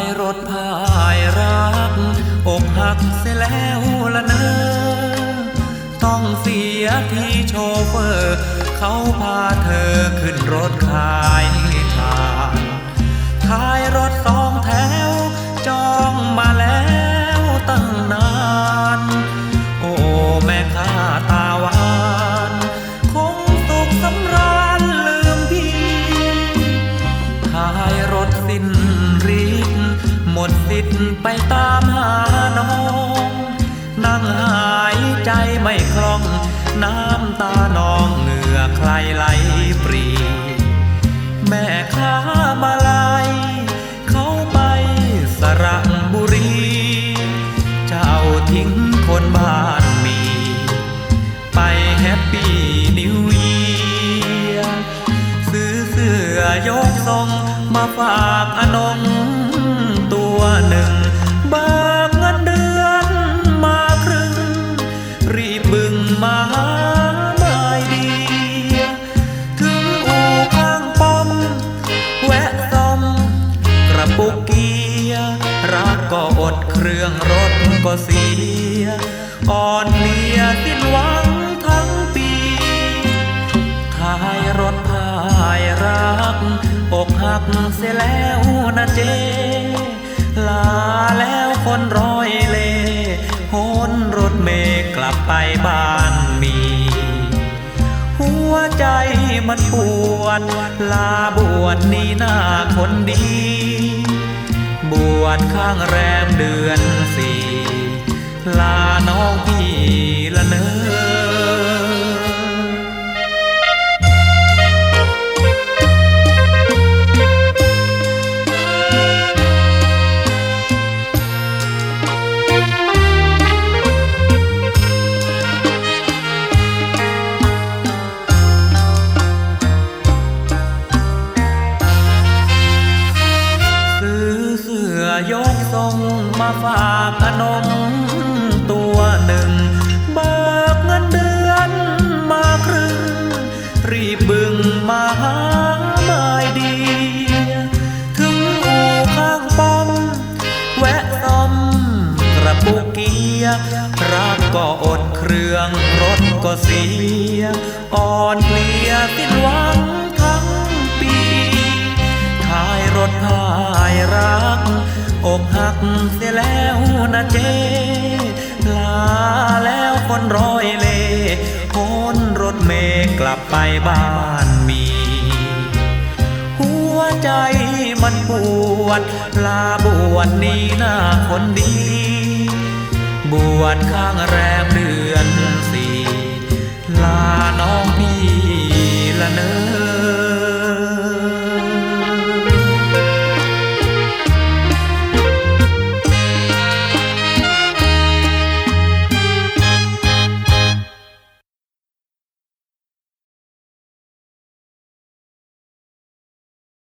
ายรถพายรักอกหักเสียแล้วละเนอต้องเสียที่โชเฟอร์ เขาพาเธอขึ้นรถขาย ดสิทธิ์ไปตามหาน้องนั่งหายใจไม่คล่อง น้ำตานองเหงื่อใครไหลปรี แม่ค้ามาลายเขาไปสระบุรี เจ้าทิ้งคนบ้านมี ไปแฮปปี้นิวเยียซื้อเสื้อยกทรงมาฝากอนง หนึ่งเบิกเงินเดือนมาครึ่ง รีบบึงมาหาไม่ดี ถึงอู่ข้างป้อม แวะซ่อม กระปุกเกียร์รักก็อดเครื่องรถก็เสีย อ่อนเลียสิ้นหวังทั้งปีท้ายรถพายรักอกหักเสียแล้วนะเจ คนร้อยเลโหนรถเมย์กลับไปบ้านมี หัวใจมันปวด ลาบวชนี่หน้าคนดี บวชข้างแรมเดือนสี่ มาฝากอนงตัวหนึ่ง เบิกเงินเดือนมาครึ่ง รีบบึงมาหาไม่ดี ถึงอู่ข้างป้อม แวะซ่อมกระปุกเกียร์รักก็อดเครื่องรถก็เสีย อ่อนเพลียสิ้นหวังทั้งปีท้ายรถพายรักอกหัก เสียแล้วนะเจ ลาแล้วคนร้อยเลคนรถเมย์กลับไปบ้านมี หัวใจมันปวด ลาบวชนี้หน้าคนดี บวชข้างแรมเดือน